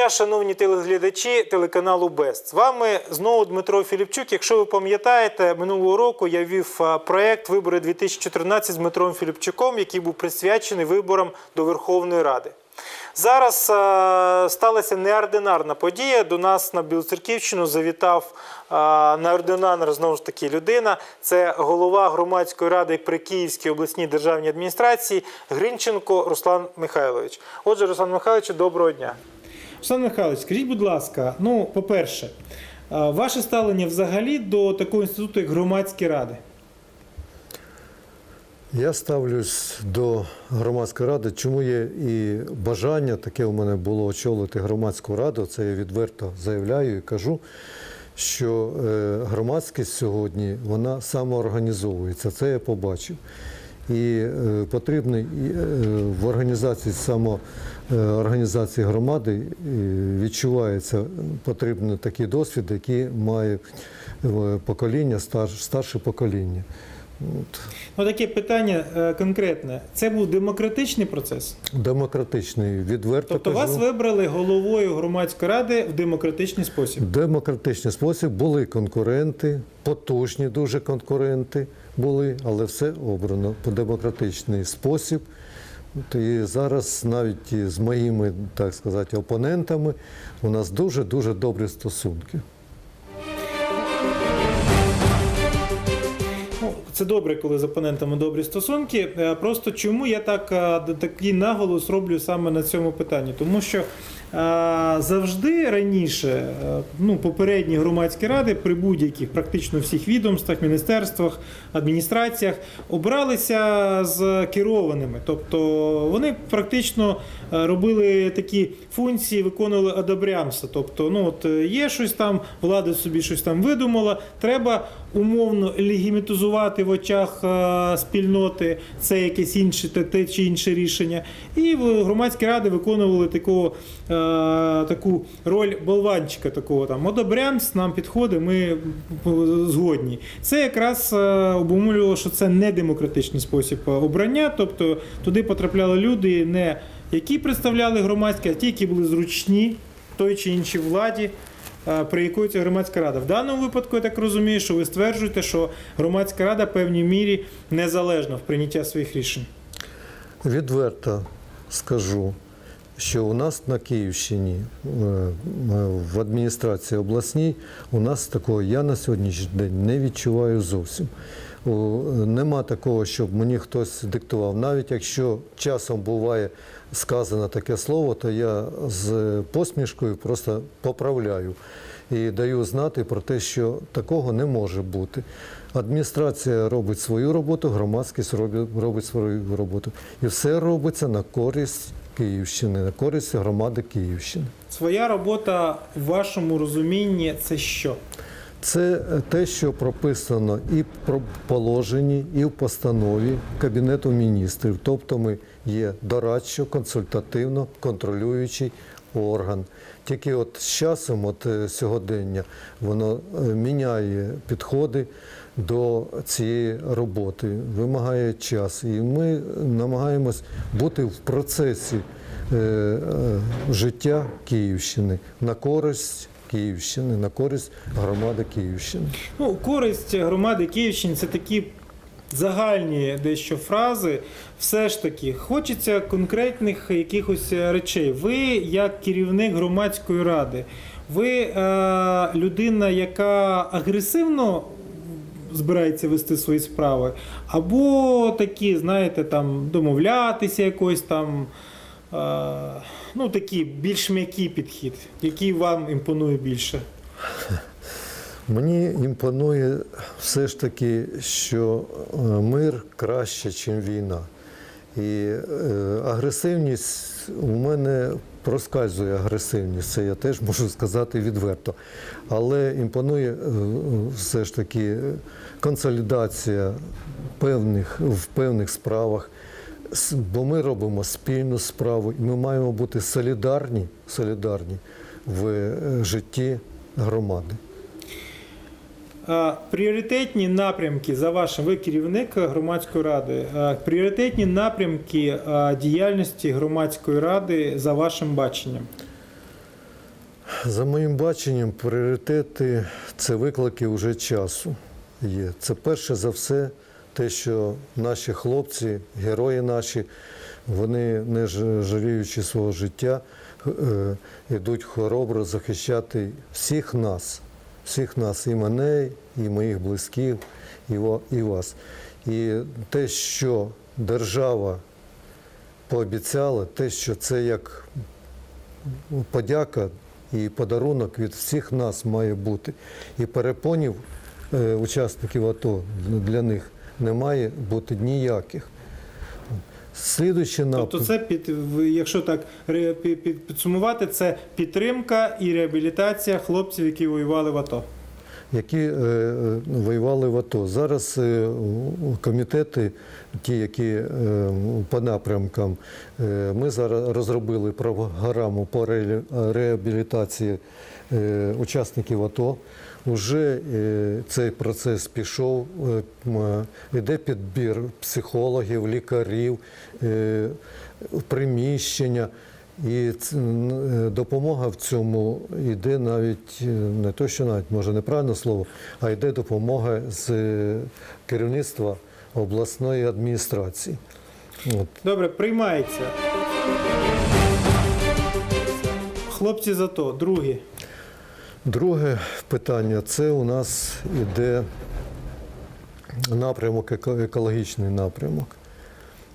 дня, шановні телеглядачі телеканалу Бест. З вами знову Дмитро Філіпчук. Якщо ви пам'ятаєте, минулого року я вів а, проект Вибори 2014 з Дмитром Філіпчуком, який був присвячений виборам до Верховної Ради. Зараз а, сталася неординарна подія. До нас на Білоцерківщину завітав а, неординарна знову ж таки людина. Це голова громадської ради при Київській обласній державній адміністрації Гринченко Руслан Михайлович. Отже, Руслан Михайлович, доброго дня. Руслан Михайлович, скажіть, будь ласка, ну, по-перше, ваше ставлення взагалі до такого інституту, як громадські ради? Я ставлюсь до громадської ради. Чому є і бажання, таке у мене було очолити громадську раду, це я відверто заявляю і кажу, що е, громадськість сьогодні вона самоорганізовується. Це я побачив. І е, потрібно і, е, в організації самоорганізації громади е, відчувається потрібен такий досвід, який має покоління, старше, покоління. Ну, таке питання конкретне. Це був демократичний процес? Демократичний, відверто Тобто кажу. вас вибрали головою громадської ради в демократичний спосіб? Демократичний спосіб були конкуренти, потужні дуже конкуренти були, але все обрано по демократичний спосіб. І зараз навіть з моїми, так сказати, опонентами у нас дуже-дуже добрі стосунки. Ну, це добре, коли з опонентами добрі стосунки. Е, Просто чому я так е, такий наголос роблю саме на цьому питанні? Тому що завжди раніше, е, ну, попередні громадські ради при будь-яких практично всіх відомствах, міністерствах, адміністраціях обралися з керованими. Тобто вони практично е, робили такі функції, виконували одобрямство. Тобто, ну от е, є щось там, влада собі щось там видумала, треба умовно легімітизувати в очах е, спільноти це якесь інше те, чи інше рішення. І громадські ради виконували такого, е, таку роль болванчика, такого там одобрямсь, нам підходить, ми згодні. Це якраз е, обумовлювало, що це не демократичний спосіб обрання, тобто туди потрапляли люди, не які представляли громадське, а ті, які були зручні той чи іншій владі. Е, якої громадська рада. В даному випадку, я так розумію, що ви стверджуєте, що громадська рада в певній мірі незалежна в прийнятті своїх рішень. Відверто скажу, що у нас на Київщині е, е, в адміністрації обласній у нас такого я на сьогоднішній день не відчуваю зовсім. Нема такого, щоб мені хтось диктував. Навіть якщо часом буває сказано таке слово, то я з посмішкою просто поправляю і даю знати про те, що такого не може бути. Адміністрація робить свою роботу, громадськість робить, свою роботу. І все робиться на користь Київщини, на користь громади Київщини. Своя робота в вашому розумінні це що? Це те, що прописано і в положенні, і в постанові Кабінету міністрів. Тобто ми є дорадчо, консультативно контролюючий орган. Тільки от з часом, от е, сьогодення, воно е, міняє підходи до цієї роботи, вимагає час. І ми намагаємось бути в процесі е, життя Київщини на користь Київщини, на користь громади Київщини. Ну, користь громади Київщини це такі загальні дещо фрази. Все ж таки, хочеться конкретних якихось речей. Ви, як керівник громадської ради, ви е, людина, яка агресивно збирається вести свої справи, або такі, знаєте, там домовлятися якось там. Ну, такий більш м'який підхід, який вам імпонує більше. Мені імпонує все ж таки, що е, мир краще, ніж війна. І е, агресивність у мене проскальзує агресивність, це я теж можу сказати відверто. Але імпонує е, все ж таки консолідація певних, в певних справах. Бо ми робимо спільну справу, і ми маємо бути солідарні, солідарні в е, житті громади. Пріоритетні напрямки за вашим, ви керівник громадської ради. Пріоритетні напрямки діяльності громадської ради за вашим баченням. За моїм баченням, пріоритети це виклики вже часу є. Це перше за все те, що наші хлопці, герої наші, вони, не жаліючи свого життя, е, йдуть хоробро захищати всіх нас, всіх нас, і мене, і моїх близьких, і вас. І те, що держава пообіцяла, те, що це як подяка і подарунок від всіх нас має бути. І перепонів е, учасників АТО для них не має бути ніяких. Слідуючий Тобто, це під якщо так підсумувати, це підтримка і реабілітація хлопців, які воювали в АТО. які е, е, воювали в АТО. Зараз е, комітети, ті, які е, по напрямкам, е, ми зараз розробили програму по реабілітації е, учасників АТО. Уже е, цей процес пішов, е, м, іде підбір психологів, лікарів, е, приміщення. І е, допомога в цьому йде навіть е, не то, що навіть може неправильне слово, а йде допомога з е, керівництва обласної адміністрації. От. Добре, приймається. Хлопці з АТО, другі. Друге питання це у нас іде напрямок, еко- екологічний напрямок.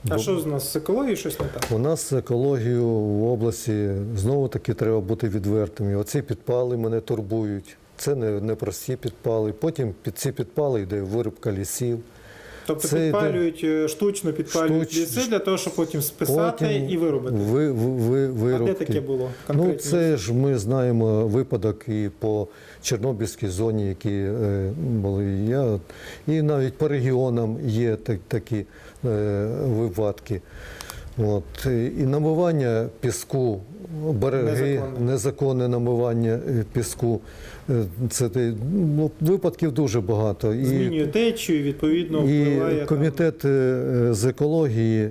А Бо- що з нас з екологією щось не так? У нас з екологією в області знову таки треба бути відвертими. Оці підпали мене турбують. Це не, не прості підпали. Потім під ці підпали йде вирубка лісів. Тобто це підпалюють, е, штучно підпалюють Штуч- ліси для того, щоб потім списати Потім і виробити. Ви, ви, ви, А де таке було? Ну, це ж ми знаємо випадок і по Чорнобильській зоні, які е, були. Я, і навіть по регіонам є так, такі е, випадки. От. І намивання піску, береги, Незаконне. незаконне намивання е, піску. Е, Це ну, випадків дуже багато. І, Змінює течію, відповідно, впливає. і комітет е, з екології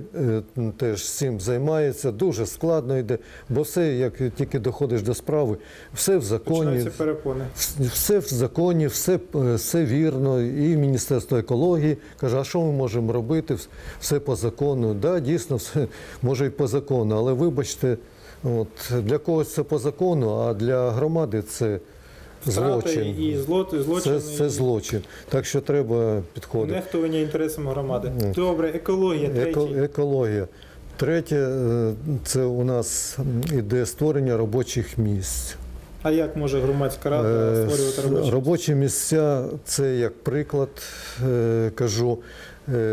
теж цим займається. Дуже складно йде, бо все, як тільки доходиш до справи, все в законі, перепони. все в законі, все, все вірно. І Міністерство екології каже, а що ми можемо робити? Все по закону. Да, дійсно, все може і по закону, але вибачте, от, для когось це по закону, а для громади це злочин. І злоти, злочини, Це, це злочин. Так що треба підходити. нехтування інтересами громади. Добре, екологія, Еко, екологія. Третє, е, це у нас іде створення робочих місць. А як може громадська рада Е, створювати робочі? робочі місця це як приклад, е, кажу,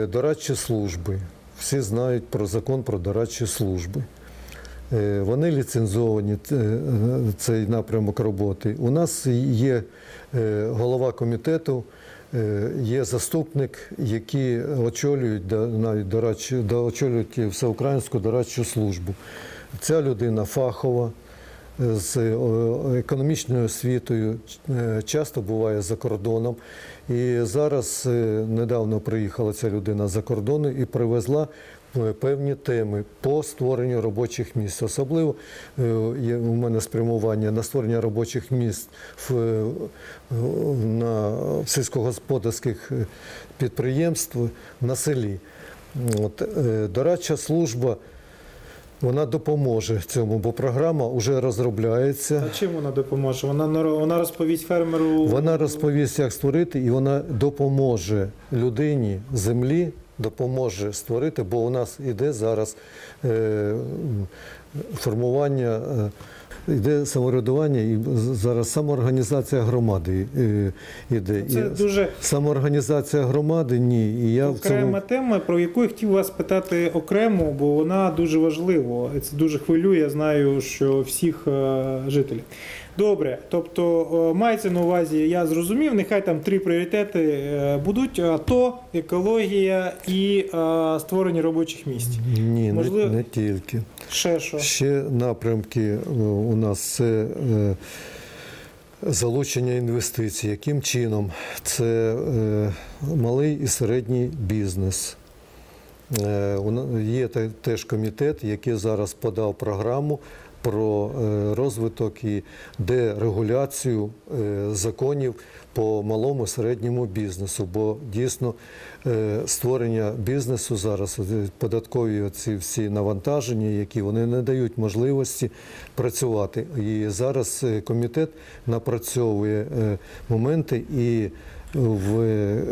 дорадчі служби. Всі знають про закон про дорадчі служби. Е, Вони ліцензовані, е, цей напрямок роботи. У нас є е, голова комітету, є заступник, які очолюють навіть дорадчу, да, очолюють всеукраїнську дорадчу службу. Ця людина фахова, з економічною освітою, часто буває за кордоном. І зараз недавно приїхала ця людина за кордону і привезла певні теми по створенню робочих місць. Особливо е, є у мене спрямування на створення робочих місць в, е, на сільськогосподарських е, підприємств на селі. От, е, дорадча служба вона допоможе цьому, бо програма вже розробляється. А чим вона допоможе? Вона вона розповість фермеру. Вона розповість, як створити, і вона допоможе людині землі, допоможе створити, бо у нас іде зараз е, формування, е, іде самоврядування і зараз самоорганізація громади е, іде. Це І дуже Самоорганізація громади ні. І я окрема цьому тема, про яку я хотів вас питати окремо, бо вона дуже важлива. Це дуже хвилює. Я знаю, що всіх е, жителів. Добре, тобто е, мається на увазі, я зрозумів, нехай там три пріоритети е, будуть: АТО, екологія і е, створення робочих місць. ні, не, Можливо- не тільки. Ще що? Ще напрямки у нас це залучення інвестицій. Яким чином? Це е, малий і середній бізнес. Е, Є те- теж комітет, який зараз подав програму про е, розвиток і дерегуляцію е, законів по малому середньому бізнесу. Бо дійсно е, створення бізнесу зараз, податкові ці всі навантаження, які вони не дають можливості працювати. І зараз комітет напрацьовує моменти і в е,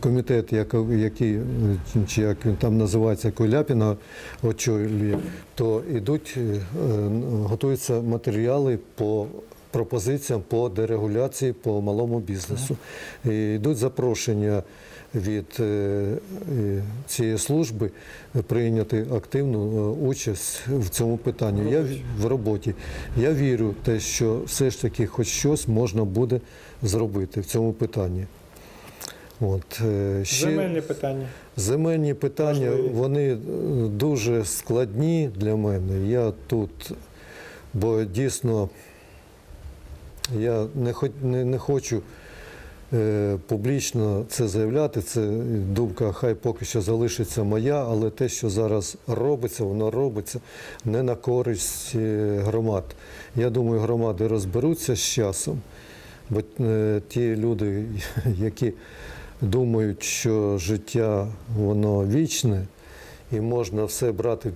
комітет, як- який чи як він там називається Коляпіна очолює, то йдуть, е, готуються матеріали по пропозиціям по дерегуляції по малому бізнесу. І йдуть запрошення від е, е, цієї служби прийняти активну е, участь в цьому питанні. Я в роботі. Я вірю в те, що все ж таки хоч щось можна буде зробити в цьому питанні. От, ще... Земельні питання. Земельні питання вони дуже складні для мене. Я тут, бо дійсно я не, не, не хочу публічно це заявляти. Це думка хай поки що залишиться моя, але те, що зараз робиться, воно робиться не на користь е, громад. Я думаю, громади розберуться з часом, бо е, ті люди, які думають, що життя воно вічне і можна все брати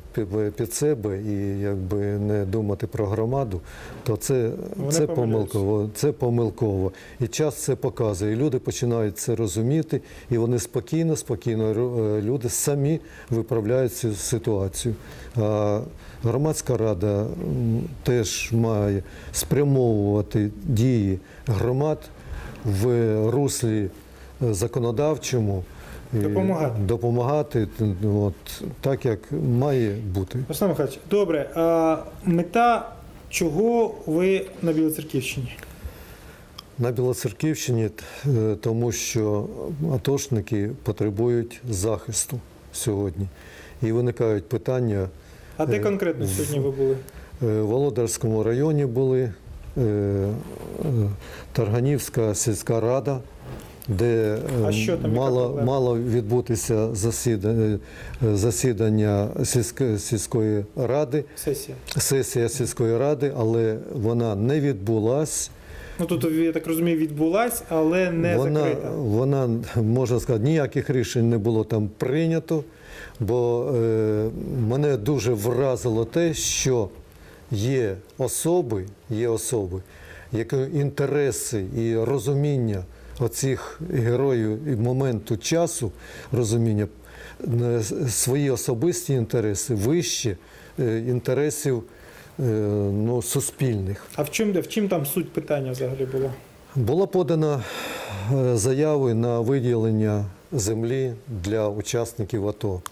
під- себе і якби не думати про громаду, то це, Вони це помилково. Це помилково. І час це показує. І люди починають це розуміти, і вони спокійно, спокійно е, люди самі виправляють цю ситуацію. А громадська рада теж має спрямовувати дії громад в руслі е, законодавчому. Допомагати. допомагати, от, так як має бути. Руслан Михайлович, добре. А мета чого ви на Білоцерківщині? На Білоцерківщині, е, тому що атошники потребують захисту сьогодні. І виникають питання. А де Е, конкретно сьогодні ви були? Е, В Володарському районі були Тарганівська сільська рада, де е, мало, мало відбутися засідання, засідання сільської, сільської ради, Сесія. сесія сільської ради, але вона не відбулась. Ну тут, я так розумію, відбулась, але не вона, закрита. вона, можна сказати, ніяких рішень не було там прийнято, бо е, мене дуже вразило те, що є особи, є особи, які інтереси і розуміння оцих героїв і моменту часу, розуміння, свої особисті інтереси вище е, інтересів е, ну, суспільних. А в чим, в чим там суть питання взагалі була? Було подано е, заяви на виділення землі для учасників АТО.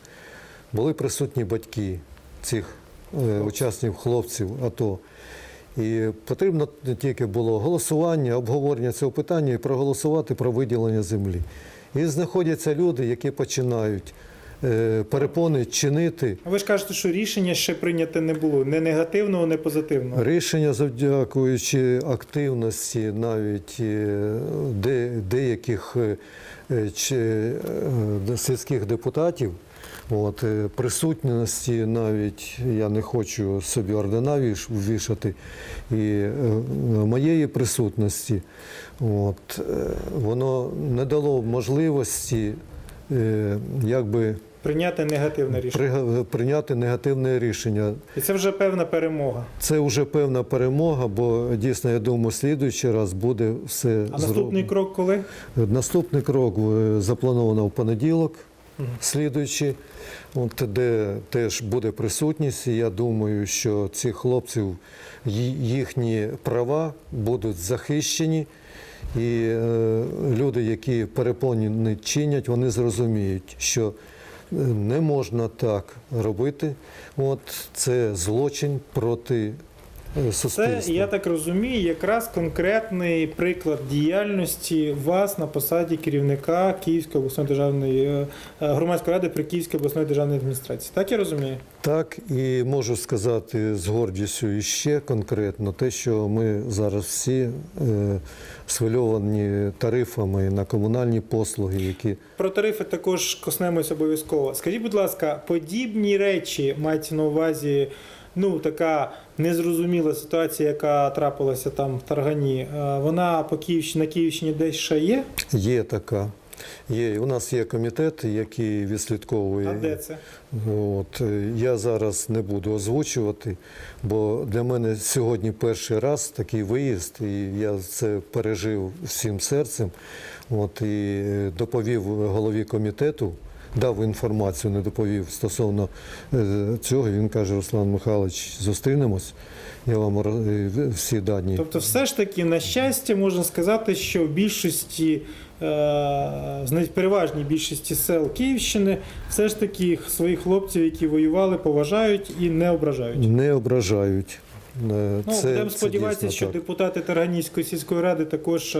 Були присутні батьки цих учасників хлопців АТО. І потрібно не тільки було голосування, обговорення цього питання і проголосувати про виділення землі. І знаходяться люди, які починають е, перепони чинити А ви ж кажете, що рішення ще прийняте не було. Не негативного, не позитивного. Рішення, завдякуючи активності навіть е, де, деяких е, чи, сільських депутатів, от, е, присутності навіть я не хочу собі ордена вішати, і е, моєї присутності, от, е, воно не дало можливості е, якби Прийняти негативне рішення. прийняти негативне рішення. І це вже певна перемога. Це вже певна перемога, бо дійсно, я думаю, слідуючий раз буде все А наступний зроблено. крок коли? Наступний крок заплановано в понеділок, Мгм. слідуючий, от, де теж буде присутність. І я думаю, що цих хлопців їхні права будуть захищені. І е, люди, які перепони не чинять, вони зрозуміють, що е, не можна так робити. От це злочин проти е, Це, я так розумію, якраз конкретний приклад діяльності вас на посаді керівника Київської обласної державної е, е, громадської ради при Київській обласної державної адміністрації. Так я розумію? Так, і можу сказати з гордістю іще конкретно те, що ми зараз всі е, свильовані тарифами на комунальні послуги, які Про тарифи також коснемось обов'язково. Скажіть, будь ласка, подібні речі мається на увазі ну, така незрозуміла ситуація, яка трапилася там в Таргані, е, вона по Київщині, на Київщині десь ще є? Є така. Є. У нас є комітет, який відслідковує. А де це? От, я зараз не буду озвучувати, бо для мене сьогодні перший раз такий виїзд, і я це пережив всім серцем. От, і е, доповів голові комітету, дав інформацію, не доповів стосовно е, цього. Він каже: Руслан Михайлович, зустрінемось. Я вам е, всі дані. Тобто, все ж таки, на щастя, можна сказати, що в більшості, е, в переважній більшості сел Київщини все ж таки своїх хлопців, які воювали, поважають і не ображають. Не ображають. Е, Ну, будемо сподіватися, що так. депутати Тарганівської сільської ради також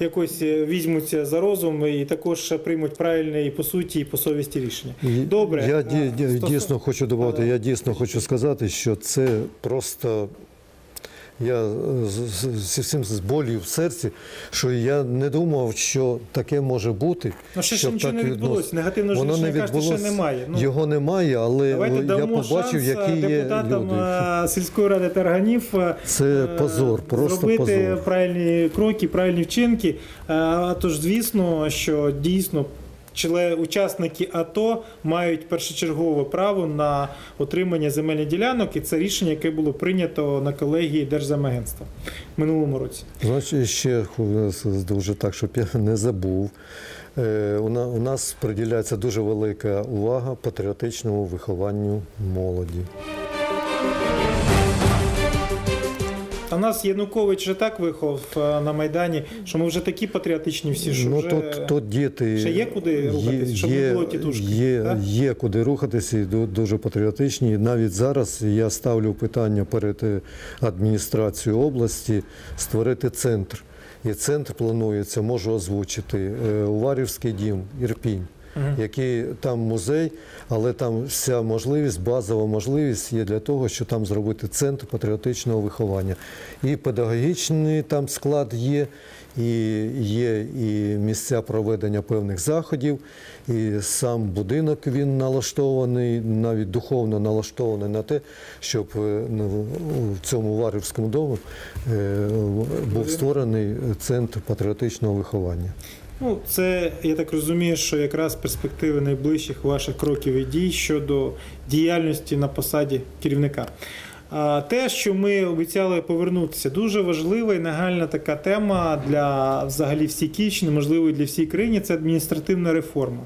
якось е, візьмуться за розум і також приймуть правильне і по суті, і по совісті рішення. Добре. Я А, ді- ді- дійсно хочу додати, я дійсно хочу сказати, що це просто. Я з- з- зі всім з болю в серці, що я не думав, що таке може бути. Ну, ще ж щоб нічого так не відбулося. Негативного Воно не кажете, ще відбулося. немає. Ну, Його немає, але Давайте я побачив, які є люди. е, сільської ради Тарганів е, Це е, позор, просто зробити позор. правильні кроки, правильні вчинки. Е, А тож, звісно, що дійсно. Учасники АТО мають першочергове право на отримання земельних ділянок, і це рішення, яке було прийнято на колегії Держземагентства в минулому році. Значить, ще дуже так, щоб я не забув. Е, у нас приділяється дуже велика увага патріотичному вихованню молоді. Нас Янукович вже так виховав е, на Майдані, що ми вже такі патріотичні всі, що ну, вже... тут, тут діти ще є куди рухатись, щоб не було тітушки, Є, так? є куди рухатися, і дуже патріотичні. І навіть зараз я ставлю питання перед е, адміністрацією області створити центр. І центр планується, можу озвучити, е, Уварівський дім, Ірпінь. Який там музей, але там вся можливість, базова можливість є для того, щоб там зробити центр патріотичного виховання. І педагогічний там склад є, і є і місця проведення певних заходів, і сам будинок він налаштований, навіть духовно налаштований на те, щоб е, ну, в цьому Варівському дому е, був створений центр патріотичного виховання. Ну, це я так розумію, що якраз перспективи найближчих ваших кроків і дій щодо діяльності на посаді керівника. А те, що ми обіцяли повернутися, дуже важлива і нагальна така тема для взагалі всій Київщини, можливо, і для всієї країни, це адміністративна реформа.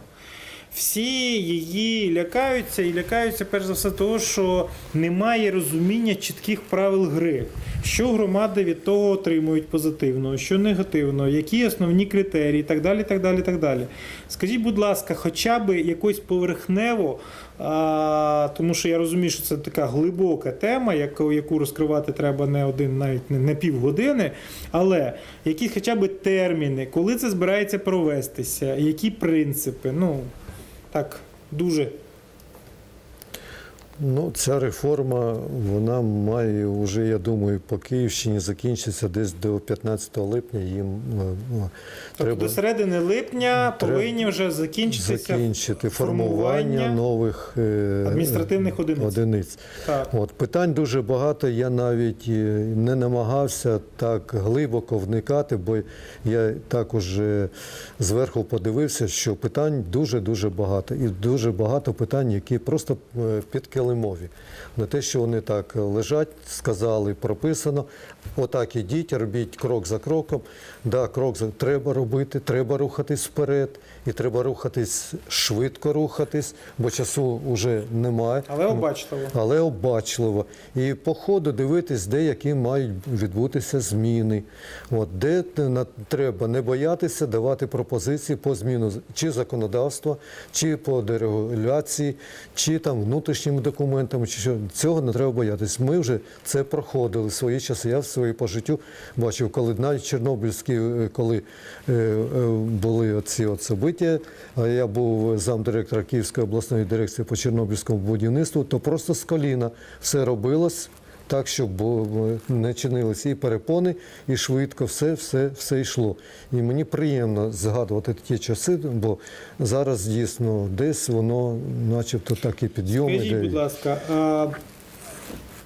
Всі її лякаються і лякаються перш за все того, що немає розуміння чітких правил гри. Що громади від того отримують позитивно, що негативно, які основні критерії, і так далі. так далі, так далі. Скажіть, будь ласка, хоча б якось поверхнево, а, тому що я розумію, що це така глибока тема, яку, яку розкривати треба не один, навіть не, не півгодини, але які хоча б терміни, коли це збирається провестися, які принципи, ну так, дуже. Ну, ця реформа, вона має вже, я думаю, по Київщині закінчиться десь до 15 липня. Їм е, Тобто треба до середини липня Треба повинні вже закінчитися закінчити формування формування нових е, адміністративних одиниць. одиниць. Так. От питань дуже багато. Я навіть не намагався так глибоко вникати, бо я також зверху подивився, що питань дуже дуже багато, і дуже багато питань, які просто е, мові. Не те, що вони так лежать, сказали, прописано. Отак ідіть, робіть крок за кроком. Да, крок за треба робити, треба рухатись вперед, і треба рухатись швидко рухатись, бо часу вже немає. Але обачливо. Але обачливо. І по ходу дивитись, де які мають відбутися зміни. От, де треба не боятися давати пропозиції по зміну чи законодавства, чи по дерегуляції, чи там внутрішніми документами, чи що. Цього не треба боятися. Ми вже це проходили свої часи. Я в своїй по життю бачив, коли навіть Чорнобильські, е, коли е, е, були оці от собиття, а я був замдиректора Київської обласної дирекції по Чорнобильському будівництву, то просто з коліна все робилось. Так, щоб не чинилися і перепони, і швидко все, все, все йшло. І мені приємно згадувати ті часи, бо зараз дійсно десь воно, начебто, так і підйом Скажіть, будь ласка, а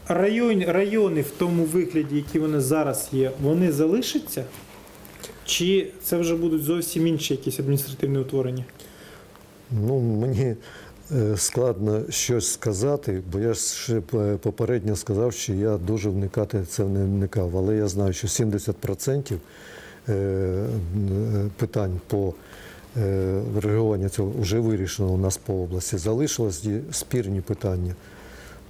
район, райони в тому вигляді, які вони зараз є, вони залишаться? Чи це вже будуть зовсім інші якісь адміністративні утворення? Ну, мені е, складно щось сказати, бо я ж попередньо сказав, що я дуже вникати це не вникав. Але я знаю, що 70% е, е, питань по регулюванню цього вже вирішено у нас по області. Залишилось спірні питання.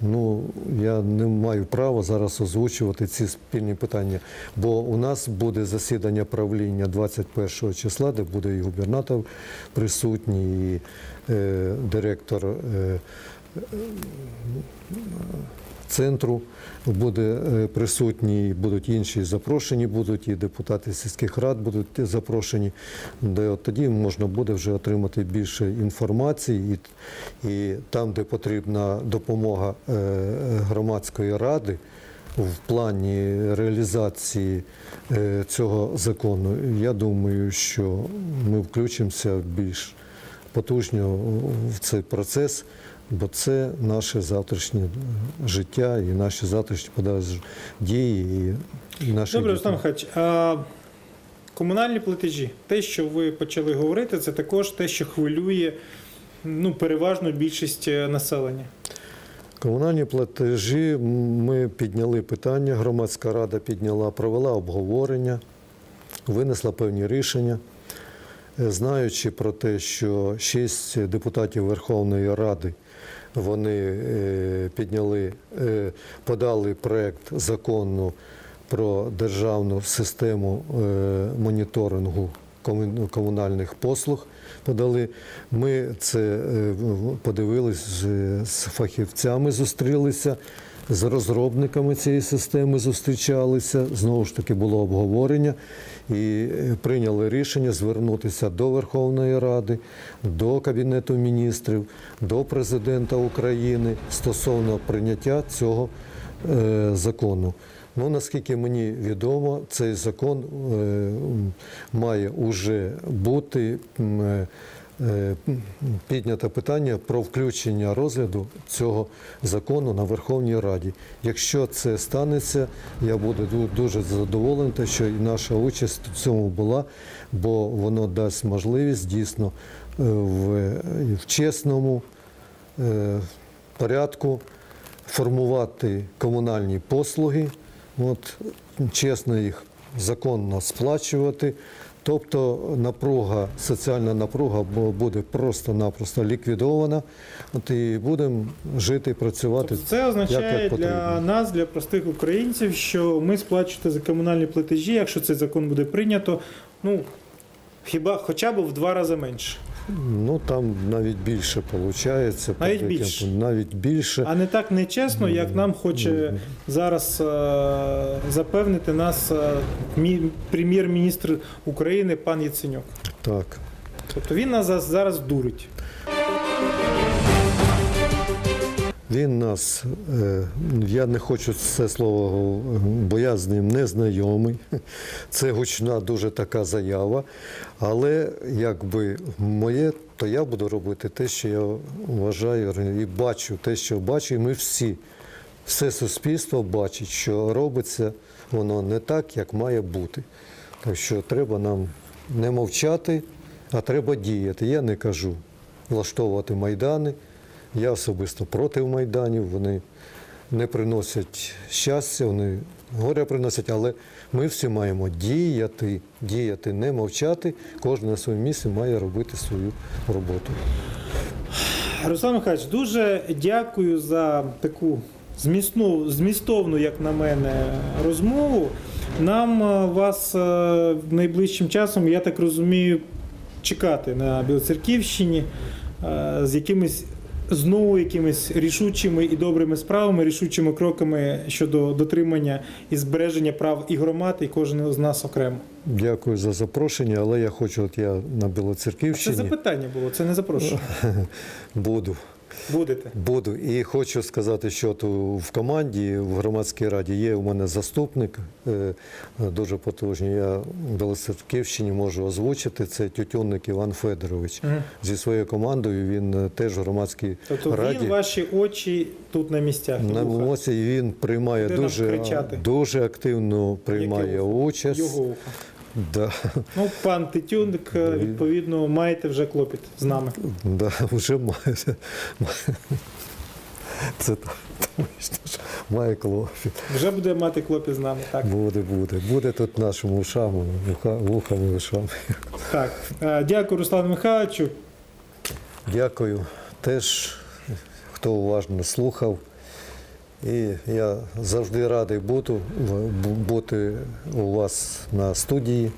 Ну, я не маю права зараз озвучувати ці спільні питання, бо у нас буде засідання правління 21 числа, де буде і губернатор присутній, і е, директор е, центру буде е, присутній, будуть інші запрошені, будуть і депутати сільських рад будуть запрошені, де от тоді можна буде вже отримати більше інформації, і, і там, де потрібна допомога е, громадської ради. В плані реалізації е, цього закону, я думаю, що ми включимося більш потужно в цей процес, бо це наше завтрашнє життя і наші завтрашні дії. І наші Добре, діти. Михайлович, а комунальні платежі, те, що ви почали говорити, це також те, що хвилює ну, переважну більшість е, населення. Комунальні платежі ми підняли питання, громадська рада підняла, провела обговорення, винесла певні рішення, Е, знаючи про те, що шість депутатів Верховної Ради вони е, підняли, е, подали проект закону про державну систему е, моніторингу кому- комунальних послуг. Подали. Ми це з, з фахівцями, зустрілися, з розробниками цієї системи зустрічалися. Знову ж таки було обговорення і е, прийняли рішення звернутися до Верховної Ради, до Кабінету міністрів, до президента України стосовно прийняття цього е, закону. Ну, наскільки мені відомо, цей закон е, має уже бути піднято питання про включення розгляду цього закону на Верховній Раді. Якщо це станеться, я буду дуже задоволений, що і наша участь в цьому була, бо воно дасть можливість дійсно е, в, в чесному е, порядку формувати комунальні послуги, от, чесно їх законно сплачувати. Тобто напруга, соціальна напруга буде просто-напросто ліквідована, от, і будемо жити, працювати. Тобто це означає як для нас, для простих українців, що ми сплачувати за комунальні платежі, якщо цей закон буде прийнято, ну хіба хоча б в два рази менше. Ну там навіть більше виходить. Навіть більше? Навіть більше. А не так нечесно, як нам хоче зараз е, запевнити нас е, мі- прем'єр-міністр України пан Яценюк. Так. Тобто він нас зараз дурить. Він нас, е, я не хочу це слово, бо я з ним не знайомий. Це гучна дуже така заява. Але якби моє, то я буду робити те, що я вважаю і бачу те, що бачу, і ми всі, все суспільство бачить, що робиться воно не так, як має бути. Так що треба нам не мовчати, а треба діяти. Я не кажу влаштовувати майдани. Я особисто проти майданів. Вони не приносять щастя, вони горя приносять, але ми всі маємо діяти, діяти, не мовчати. Кожен на своєму місці має робити свою роботу. Руслан Михайлович, дуже дякую за таку змісну, змістовну, як на мене, розмову. Нам е, вас е, найближчим часом, я так розумію, чекати на Білоцерківщині е, з якимись знову якимись рішучими і добрими справами, рішучими кроками щодо дотримання і збереження прав і громад, і кожен з нас окремо. Дякую за запрошення, але я хочу, от я на Це запитання було, це не запрошення. буду. Будете. Буду. І хочу сказати, що то в команді, в громадській раді є у мене заступник е, дуже потужний. Я в Білоцерківщині можу озвучити. Це Тютюнник Іван Федорович. Мгм. Зі своєю командою він е, теж в громадській Тобто раді. він ваші очі тут на місцях. На емоції він приймає дуже, дуже активно приймає Яке участь. Його. Да, Ну, пан Тетюник, е, відповідно, маєте вже клопіт з нами. да, вже має. Це так, має клопіт. Вже буде мати клопіт з нами. Так. Буде, буде. Буде тут нашим ушами, вухами, ушами. так. Е, Дякую, Руслану Михайловичу. Дякую теж, хто уважно слухав. І я завжди радий буду, бу- бути у вас на студії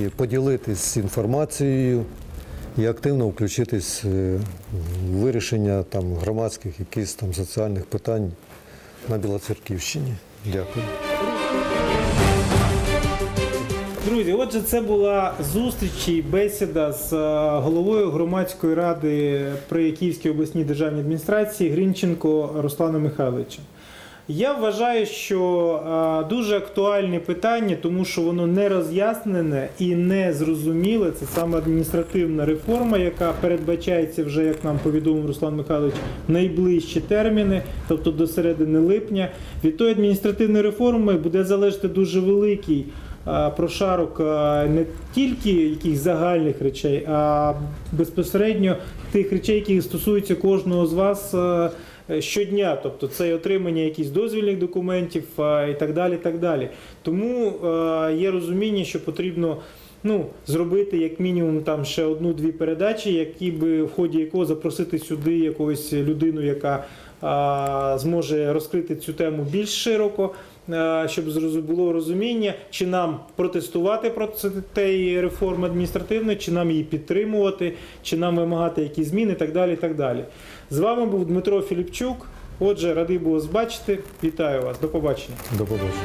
і поділитись інформацією і активно включитись е, в вирішення там, громадських якісь там соціальних питань на Білоцерківщині. Дякую. Друзі, отже, це була зустріч і бесіда з е, головою громадської ради при Київській обласній державній адміністрації Гринченко Русланом Михайловичем. Я вважаю, що е, дуже актуальне питання, тому що воно не роз'яснене і не зрозуміле. Це саме адміністративна реформа, яка передбачається вже, як нам повідомив Руслан Михайлович, найближчі терміни, тобто до середини липня. Від тої адміністративної реформи буде залежати дуже великий прошарок е, не тільки якихось загальних речей, а безпосередньо тих речей, які стосуються кожного з вас. е, Щодня, тобто це отримання якихось дозвільних документів е, і так далі. так далі. Тому е, є розуміння, що потрібно ну, зробити як мінімум там ще одну-дві передачі, які би в ході якого запросити сюди якусь людину, яка а, зможе розкрити цю тему більш широко, щоб зрозу- було розуміння, чи нам протестувати проти тієї реформи адміністративної, чи нам її підтримувати, чи нам вимагати якісь зміни, і так далі. і так далі. З вами був Дмитро Філіпчук. Отже, радий був вас бачити. Вітаю вас. До побачення. До побачення.